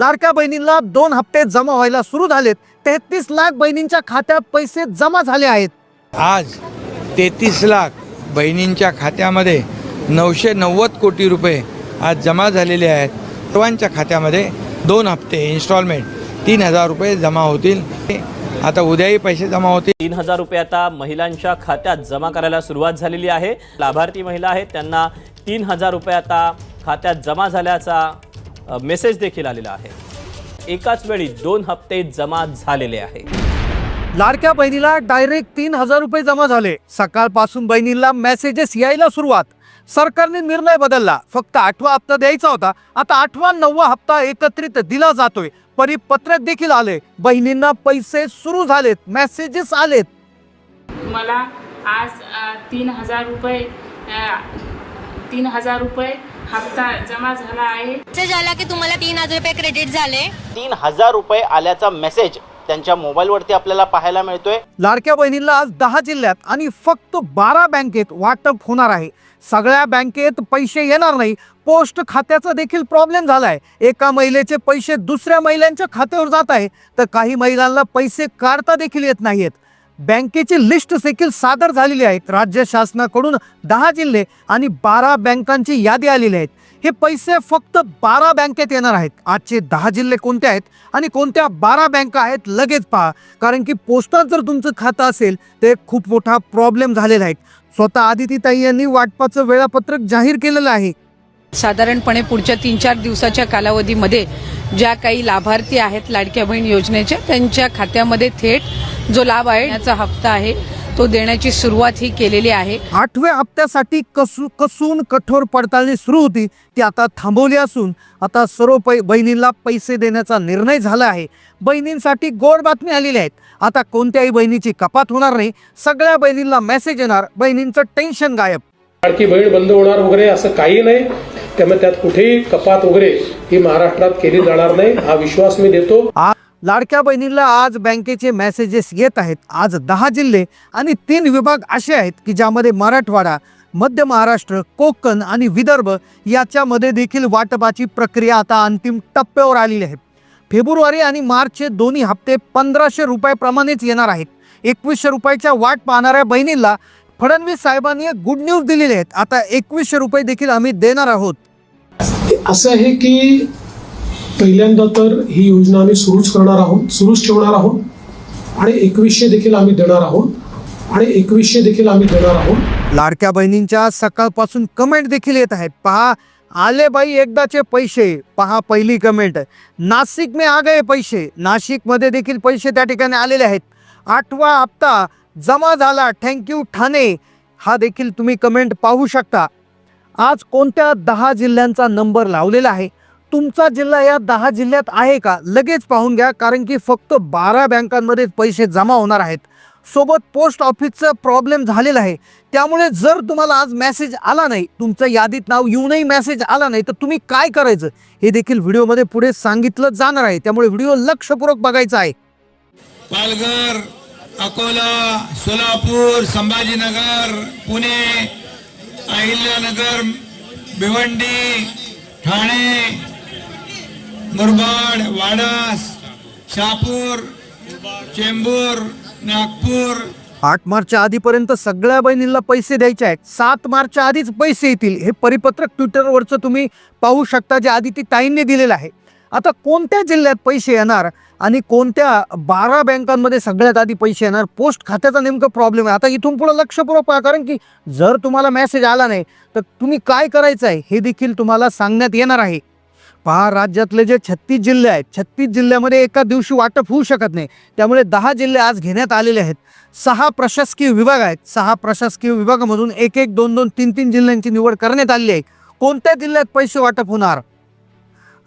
लाडक्या बहिणींना दोन हप्ते जमा व्हायला सुरू झालेत. तेहतीस लाख बहिणींच्या खात्यात पैसे जमा झाले आहेत. आज तेहतीस लाख बहिणींच्या खात्यामध्ये नऊशे नव्वद कोटी रुपये आज जमा झालेले आहेत. सर्वांच्या खात्यामध्ये दोन हप्ते इन्स्टॉलमेंट तीन हजार रुपये जमा होतील. आता उद्याही पैसे जमा होतील. तीन हजार रुपये आता महिलांच्या खात्यात जमा करायला सुरुवात झालेली आहे. लाभार्थी महिला आहेत त्यांना तीन हजार रुपये आता खात्यात जमा झाल्याचा मेसेज देखील आलेला आहे. एकाच वेळी दोन हप्ते जमा झालेले आहे. लाडक्या बहिणीला डायरेक्ट तीन हजार रुपये जमा झाले. सकाळपासून बहिणींना मेसेजेस यायला सुरुवात. सरकारने निर्णय बदलला. फक्त आठवा हप्ता द्यायचा होता. आता आठवा नववा हप्ता एकत्रित दिला जातोय. परिपत्रक देखील आले. बहिणींना पैसे सुरू झालेत. मेसेजेस आलेत. मला आज तीन हजार रुपये तीन हजार रुपये हप्ता जमा झाला आहे. मेसेज आला की तुम्हाला तीन हजार रुपये क्रेडिट झाले. तीन हजार रुपये आल्याचा मेसेज त्यांच्या मोबाईलवरती आपल्याला पाहायला मिळतोय. लाडक्या बहिणींना आज दहा जिल्ह्यात आणि फक्त बारा बँकेत वाटप होणार आहे. सगळ्या बँकेत पैसे येणार नाही. पोस्ट खात्याचा देखील प्रॉब्लेम झालाय. एका महिलेचे पैसे दुसऱ्या महिलांच्या खात्यावर जात आहे. तर काही महिलांना पैसे काढता देखील येत नाहीत बँकेची लिस्ट देखील सादर झालेली आहे राज्य शासनाकडून दहा जिल्हे आणि बारा बँकांची यादी आलेली आहेत. हे पैसे फक्त बारा बँकेत येणार आहेत. आजचे दहा जिल्हे कोणते आहेत आणि कोणत्या बारा बँका आहेत लगेच पहा. कारण की पोस्टात जर तुमचं खातं असेल तर खूप मोठा प्रॉब्लेम झालेला आहे. स्वतः आदितीताई यांनी वाटपाचं वेळापत्रक जाहीर केलेलं आहे. साधारणपणे पुढच्या तीन चार दिवसाच्या कालावधीमध्ये ज्या काही लाभार्थी आहेत लाडक्या बहीण योजनेच्या त्यांच्या खात्यामध्ये थेट जो लाभ आहे याचा हप्ता आहे तो देण्याची सुरुवात ही केलेली आहे. आठव्या हप्त्यासाठी कसू कसून कठोर पडताळणी सुरू होती ती आता थांबवली असून आता सर्व पै बहिणींना पैसे देण्याचा निर्णय झाला आहे. बहिणींसाठी गोड बातमी आलेली आहेत. आता कोणत्याही बहिणीची कपात होणार नाही. सगळ्या बहिणींना मेसेज येणार. बहिणींचं टेन्शन गायब. लाडकी बहीण बंद होणार वगैरे असं काही नाही. त्यामुळे त्यात कुठेही कपात वगैरे ही महाराष्ट्रात केली जाणार नाही. हा विश्वास मी देतो. लाडक्या बहिणीला आज बँकेचे मेसेजेस येत आहेत. आज दहा जिल्हे आणि तीन विभाग असे आहेत की ज्यामध्ये मराठवाडा मध्य महाराष्ट्र कोकण आणि विदर्भ याच्यामध्ये देखील वाटपाची प्रक्रिया आता अंतिम टप्प्यावर आलेली आहे. फेब्रुवारी आणि मार्चचे दोन्ही हप्ते पंधराशे रुपयाप्रमाणेच येणार आहेत. एकवीसशे रुपयाच्या वाट पाहणाऱ्या बहिणींला फडणवीस साहेबांनी एक गुड न्यूज दिलेली आहेत. आता एकवीसशे रुपये देखील आम्ही देणार आहोत. असं आहे की पहिल्यांदा तर ही योजना आम्ही सुरूच करणार आहोत सुरूच ठेवणार आहोत आणि एकवीसशे देखील आम्ही देणार आहोत आणि एकवीसशे देखील आम्ही देणार आहोत. लाडक्या बहिणींच्या सकाळपासून कमेंट देखील येत आहेत. पहा आले बाई एकदाचे पैसे. पहा पहिली कमेंट नाशिक में आ गए पैसे. नाशिकमध्ये देखील पैसे त्या ठिकाणी आलेले आहेत. आठवा हप्ता जमा झाला. Thank you Thane. हा देखील तुम्ही कमेंट पाहू शकता. आज कोणत्या दहा जिल्ह्यांचा नंबर लावलेला आहे? तुमचा जिल्हा या दहा जिल्ह्यात आहे का? लगेच पाहून घ्या कारण की फक्त बारा बँकांमध्येच पैसे जमा होणार आहेत. सोबत पोस्ट ऑफिसचा प्रॉब्लेम झालेला आहे. त्यामुळे जर तुम्हाला आज मेसेज आला नाही तुमचं यादीत नाव येऊनही मेसेज आला नाही तर तुम्ही काय करायचं? हे देखील व्हिडिओमध्ये पुढे सांगितलं जाणार आहे. त्यामुळे व्हिडिओ लक्षपूर्वक बघायचा आहे. पालघर अकोला सोलापूर संभाजीनगर पुणे अहिल्यानगर भिवंडी ठाणे मुरबाड वाडस शहापूर चेंबूर नागपूर. आठ मार्चच्या आधीपर्यंत सगळ्या बहिणींना पैसे द्यायचे आहेत. सात मार्चच्या आधीच पैसे येतील. हे परिपत्रक ट्विटरवरचं तुम्ही पाहू शकता जे आदिती ताईंनी दिलेलं आहे. आता कोणत्या जिल्ह्यात पैसे येणार आणि कोणत्या बारा बँकांमध्ये सगळ्यात आधी पैसे येणार? पोस्ट खात्याचा नेमकं प्रॉब्लेम आहे. आता इथून पुढं लक्षपूर्वक पहा कारण की जर तुम्हाला मेसेज आला नाही तर तुम्ही काय करायचं आहे? हे देखील तुम्हाला सांगण्यात येणार आहे. पहा राज्यातले जे छत्तीस जिल्हे आहेत छत्तीस जिल्ह्यामध्ये एका दिवशी वाटप होऊ शकत नाही. त्यामुळे दहा जिल्हे आज घेण्यात आलेले आहेत. सहा प्रशासकीय विभाग आहेत. सहा प्रशासकीय विभागामधून एक एक दोन दोन तीन तीन जिल्ह्यांची निवड करण्यात आलेली आहे. कोणत्या जिल्ह्यात पैसे वाटप होणार?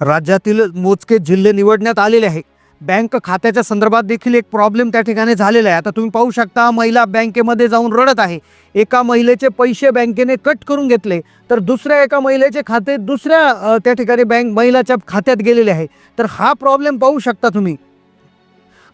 राज्यातील मोजके जिल्हे निवडण्यात आलेले आहे. बँक खात्याच्या संदर्भात देखील एक प्रॉब्लेम त्या ठिकाणी झालेला आहे. आता तुम्ही पाहू शकता महिला बँकेमध्ये जाऊन रडत आहे. एका महिलेचे पैसे बँकेने कट करून घेतले तर दुसऱ्या एका महिलेचे खाते दुसऱ्या त्या ठिकाणी बँक महिलाच्या खात्यात गेलेले आहे. तर हा प्रॉब्लेम पाहू शकता तुम्ही.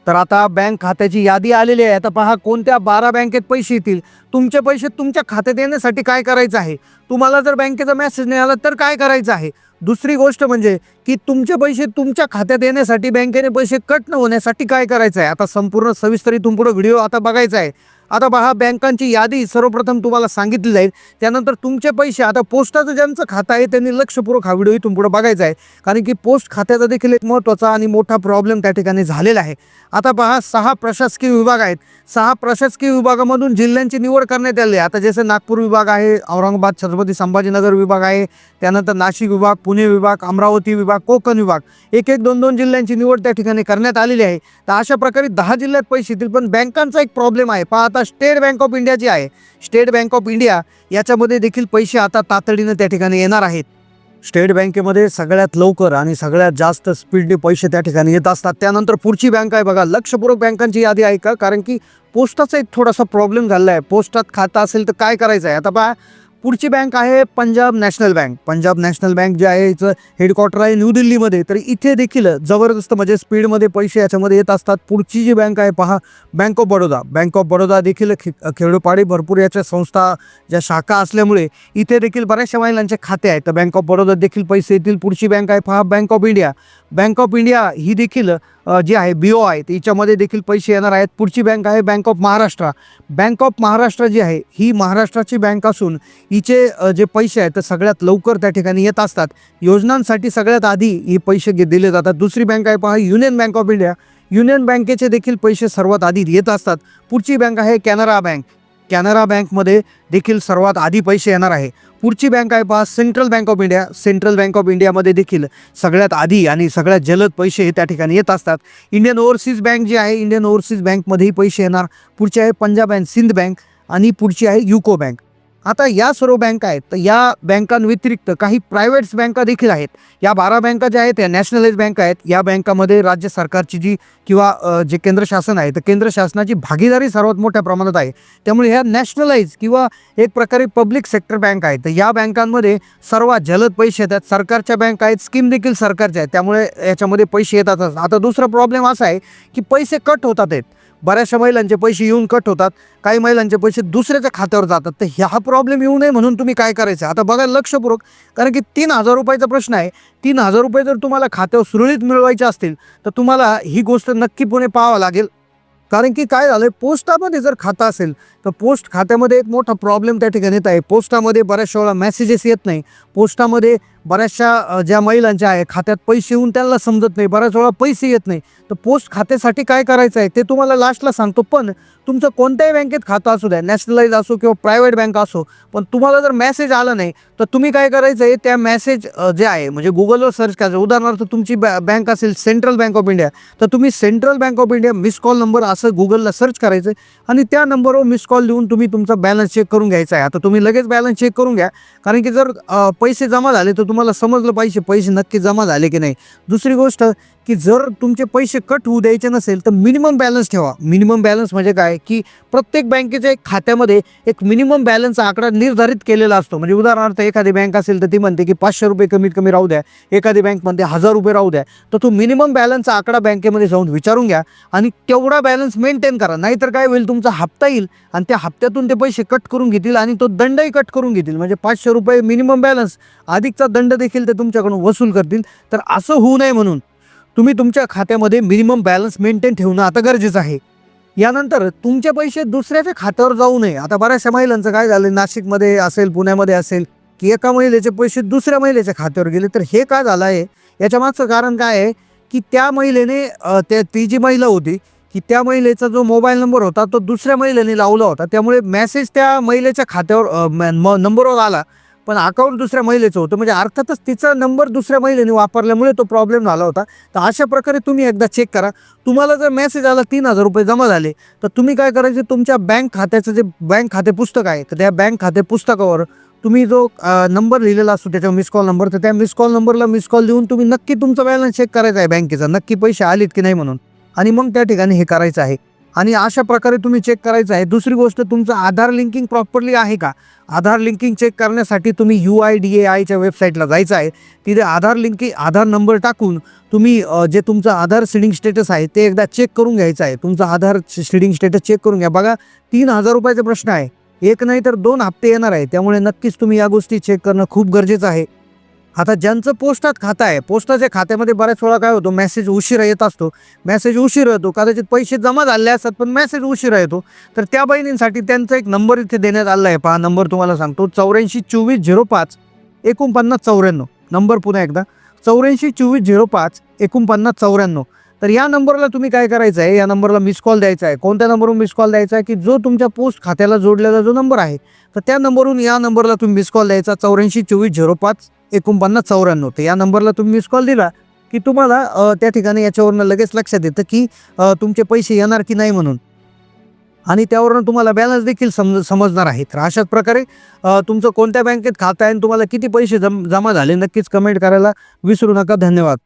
तर आता बँक खात्याची यादी आलेली आहे. आता पहा कोणत्या बारा बँकेत पैसे येतील? तुमचे पैसे तुमच्या खात्यात येण्यासाठी काय करायचं आहे? तुम्हाला जर बँकेचा मेसेज नाही आला तर काय करायचं आहे? दुसरी गोष्ट म्हणजे की तुमचे पैसे तुमच्या खात्यात येण्यासाठी बँकेने पैसे कट न होण्यासाठी काय करायचं आहे आता संपूर्ण सविस्तर इथून पुढे व्हिडिओ आता बघायचा आहे. आता पहा बँकांची यादी सर्वप्रथम तुम्हाला सांगितली जाईल. त्यानंतर तुमचे पैसे आता पोस्टाचं ज्यांचं खातं आहे त्यांनी लक्षपूर्वक हा व्हिडिओ इथून पुढे बघायचा आहे. कारण की पोस्ट खात्याचा देखील एक महत्त्वाचा आणि मोठा प्रॉब्लेम त्या ठिकाणी झालेला आहे. आता पहा सहा प्रशासकीय विभाग आहेत. सहा प्रशासकीय विभागामधून जिल्ह्यांची निवड करण्यात आली आता जसे नागपूर विभाग आहे औरंगाबाद छत्रपती संभाजीनगर विभाग आहे त्यानंतर नाशिक विभाग पुणे विभाग अमरावती विभाग कोकण विभाग. एक एक दोन दोन जिल्ह्यांची निवड त्या ठिकाणी करण्यात आलेली आहे. तर अशा प्रकारे दहा जिल्ह्यात पैसे येतील पण बँकांचा एक प्रॉब्लेम आहे. पहा आता स्टेट बँक ऑफ इंडिया जी आहे स्टेट बँक ऑफ इंडिया याच्यामध्ये देखील पैसे आता तातडीनं त्या ठिकाणी येणार आहेत. स्टेट बँकेमध्ये सगळ्यात लवकर आणि सगळ्यात जास्त स्पीडने पैसे त्या ठिकाणी येत असतात. त्यानंतर पुढची बँक आहे बघा लक्षपूर्वक बँकांची यादी आहे का कारण की पोस्टाचा एक थोडासा प्रॉब्लेम झाला आहे पोस्टात खातं असेल तर काय करायचं आहे आता पहा पुढची बँक आहे Punjab National Bank Punjab National Bank जे आहे याचं हेडक्वार्टर आहे न्यू दिल्लीमध्ये. तर इथे देखील जबरदस्त म्हणजे स्पीडमध्ये पैसे याच्यामध्ये येत असतात. पुढची जी बँक आहे पहा Bank of Baroda Bank of Baroda देखील खे खेडोपाडी भरपूर याच्या संस्था ज्या शाखा असल्यामुळे इथे देखील बऱ्याचशा महिलांचे खाते आहेत. तर बँक ऑफ बडोदा देखील पैसे येतील. पुढची बँक आहे पहा Bank of India Bank of India ही देखील जी आहे बी ओ आहे तर हिच्यामध्ये देखील पैसे येणार आहेत. पुढची बँक आहे Bank of Maharashtra Bank of Maharashtra जी आहे ही महाराष्ट्राची बँक असून हिचे जे पैसे आहेत ते सगळ्यात लवकर त्या ठिकाणी येत असतात. योजनांसाठी सगळ्यात आधी हे पैसे घे दिले जातात. दुसरी बँक आहे पहा Union Bank of India Union बँकेचे देखील पैसे सर्वात आधी येत असतात. पुढची बँक आहे कॅनरा बँक कॅनरा बँकमध्ये देखील सर्वात आधी पैसे येणार आहे. पुढची बँक आहे पहा Central Bank of India. Central Bank of इंडियामध्ये देखील सगळ्यात आधी आणि सगळ्यात जलद पैसे हे त्या ठिकाणी येत असतात. इंडियन ओव्हरसीज बँक जी आहे इंडियन ओव्हरसीज बँकमध्येही पैसे येणार. पुढची आहे पंजाब अँड सिंध बँक आणि पुढची आहे युको बँक. आता या सर्व बँका आहेत तर या बँकांव्यतिरिक्त काही प्रायव्हेट्स बँका देखील आहेत. या बारा बँका ज्या आहेत या नॅशनलाइज बँका आहेत. या बँकामध्ये राज्य सरकारची जी किंवा जे केंद्र शासन आहे तर केंद्र शासनाची भागीदारी सर्वात मोठ्या प्रमाणात आहे. त्यामुळे ह्या नॅशनलाइज किंवा एक प्रकारे पब्लिक सेक्टर बँक आहेत. तर या बँकांमध्ये सर्वात जलद पैसे येतात. सरकारच्या बँका आहेत स्कीम देखील सरकारच्या आहेत. त्यामुळे याच्यामध्ये पैसे येतातच. आता दुसरा प्रॉब्लेम असा आहे की पैसे कट होतात आहेत. बऱ्याचशा महिलांचे पैसे येऊन कट होतात. काही महिलांचे पैसे दुसऱ्याच्या खात्यावर जातात. तर ह्या प्रॉब्लेम येऊ नये म्हणून तुम्ही काय करायचं? आता बघा लक्षपूर्वक कारण की तीन हजार रुपयाचा प्रश्न आहे. तीन हजार रुपये जर तुम्हाला खात्यावर सुरळीत मिळवायचे असतील तर तुम्हाला ही गोष्ट नक्कीपणे पाहावं लागेल. कारण की काय झालं पोस्टामध्ये जर खातं असेल तर पोस्ट खात्यामध्ये एक मोठा प्रॉब्लेम त्या ठिकाणी येत आहे. पोस्टामध्ये बऱ्याचशा वेळा मेसेजेस येत नाही. पोस्टामध्ये बऱ्याचशा ज्या महिलांच्या आहे खात्यात पैसे येऊन त्यांना समजत नाही बऱ्याच वेळा पैसे येत नाही. तर पोस्ट खात्यासाठी काय करायचं आहे ते तुम्हाला लास्टला सांगतो. पण तुमचं कोणत्याही बँकेत खातं असू द्या नॅशनलाइज असो किंवा प्रायव्हेट बँक असो पण तुम्हाला जर मेसेज आला नाही तर तुम्ही काय करायचं आहे त्या मेसेज जे आहे म्हणजे गुगलवर सर्च करायचं. उदाहरणार्थ तुमची बॅ बँक असेल सेंट्रल बँक ऑफ इंडिया तर तुम्ही Central Bank of India miss call number असं गुगलला सर्च करायचं आणि त्या नंबरवर मिस कॉल देऊन तुम्ही तुमचा बॅलन्स चेक करून घ्यायचा आहे. आता तुम्ही लगेच बॅलन्स चेक करून घ्या. कारण की जर पैसे जमा झाले तर तुम्हाला समजलं पाहिजे पैसे नक्की जमा झाले की नाही. दुसरी गोष्ट की जर तुमचे पैसे कट होऊ द्यायचे नसेल तर मिनिमम बॅलन्स ठेवा. मिनिमम बॅलन्स म्हणजे काय? की प्रत्येक बँकेच्या एक खात्यामध्ये एक मिनिमम बॅलन्सचा आकडा निर्धारित केलेला असतो. म्हणजे उदाहरणार्थ एखादी बँक असेल तर ती म्हणते की पाचशे रुपये कमीत कमी राहू द्या. एखादी बँक म्हणते हजार रुपये राहू द्या. तर तो मिनिमम बॅलन्सचा आकडा बँकेमध्ये जाऊन विचारून घ्या आणि तेवढा बॅलन्स मेंटेन करा. नाहीतर काय होईल? तुमचा हप्ता येईल आणि त्या हप्त्यातून ते पैसे कट करून घेतील आणि तो दंडही कट करून घेतील. म्हणजे पाचशे रुपये मिनिमम बॅलन्स अधिकचा दंड देखील ते तुमच्याकडून वसूल करतील. तर असं होऊ नये म्हणून तुम्ही तुमच्या खात्यामध्ये मिनिमम बॅलन्स मेंटेन ठेवणं आता गरजेचं आहे. यानंतर तुमचे पैसे दुसऱ्याच्या खात्यावर जाऊ नये. आता बऱ्याचशा महिलांचं काय झालं नाशिकमध्ये असेल पुण्यामध्ये असेल की एका महिलेचे पैसे दुसऱ्या महिलेच्या खात्यावर गेले. तर हे काय झालं आहे याच्या मागचं कारण काय आहे? की त्या महिलेने त्या ती जी महिला होती की त्या महिलेचा जो मोबाईल नंबर होता तो दुसऱ्या महिलेने लावला होता. त्यामुळे मेसेज त्या महिलेच्या खात्यावर म- नंबरवर आला. पण अकाउंट दुसऱ्या महिलेचं होतं. म्हणजे अर्थातच तिचा नंबर दुसऱ्या महिलेने वापरल्यामुळे तो प्रॉब्लेम झाला होता. तर अशा प्रकारे तुम्ही एकदा चेक करा. तुम्हाला जर मेसेज आला तीन हजार रुपये जमा झाले तर तुम्ही काय करायचे? तुमच्या बँक खात्याचं जे बँक खाते पुस्तक आहे तर त्या बँक खाते पुस्तकावर तुम्ही जो नंबर लिहिलेला असतो त्याच्यावर मिस कॉल नंबर तर त्या मिस कॉल नंबरला मिस कॉल देऊन तुम्ही नक्की तुमचा बॅलन्स चेक करायचा आहे बँकेचा नक्की पैसे आलेत की नाही म्हणून. आणि मग त्या ठिकाणी हे करायचं आहे. आणि अशा प्रकारे तुम्ही चेक करायचं आहे. दुसरी गोष्ट तुमचं आधार लिंकिंग प्रॉपरली आहे का? आधार लिंकिंग चेक करण्यासाठी तुम्ही यू आय डी ए आयच्या वेबसाईटला जायचं आहे. तिथे आधार लिंकिंग आधार नंबर टाकून तुम्ही जे तुमचं आधार सिडिंग स्टेटस आहे ते एकदा चेक करून घ्यायचं आहे. तुमचं आधार सिडिंग स्टेटस चेक करून घ्या. बघा तीन हजार रुपयाचा प्रश्न आहे. एक नाही तर दोन हप्ते येणार आहे. त्यामुळे नक्कीच तुम्ही या गोष्टी चेक करणं खूप गरजेचं आहे. आता ज्यांचं पोस्टात खातं आहे पोस्टाच्या खात्यामध्ये बऱ्याच वेळा काय होतो मेसेज उशिरा येत असतो. मेसेज उशिरा येतो कदाचित पैसे जमा झाले असतात पण मेसेज उशिरा येतो. तर त्या बहिणींसाठी त्यांचा एक नंबर इथे देण्यात आला आहे. पहा नंबर तुम्हाला सांगतो. चौऱ्याऐंशी चोवीस झिरो पाच एकोणपन्नास चौऱ्याण्णव. नंबर पुन्हा एकदा. चौऱ्याऐंशी चोवीस झिरो पाच एकोणपन्नास चौऱ्याण्णव. तर या नंबरला तुम्ही काय करायचं आहे? या नंबरला मिस कॉल द्यायचा आहे. कोणत्या नंबरवरून मिस कॉल द्यायचा आहे? की जो तुमच्या पोस्ट खात्याला जोडलेला जो नंबर आहे तर त्या नंबरवरून या नंबरला तुम्ही मिस कॉल द्यायचा. चौऱ्याऐंशी चोवीस झिरो पाच एकोणपन्नास चौऱ्याण्णव. तर या नंबरला तुम्ही मिस कॉल दिला की तुम्हाला त्या ठिकाणी याच्यावरनं लगेच लक्षात येतं की तुमचे पैसे येणार की नाही म्हणून. आणि त्यावरून तुम्हाला बॅलन्स देखील समज समजणार आहे. तर अशाच प्रकारे तुमचं कोणत्या बँकेत खातं आहे आणि तुम्हाला किती पैसे जम जमा झाले नक्कीच कमेंट करायला विसरू नका. धन्यवाद.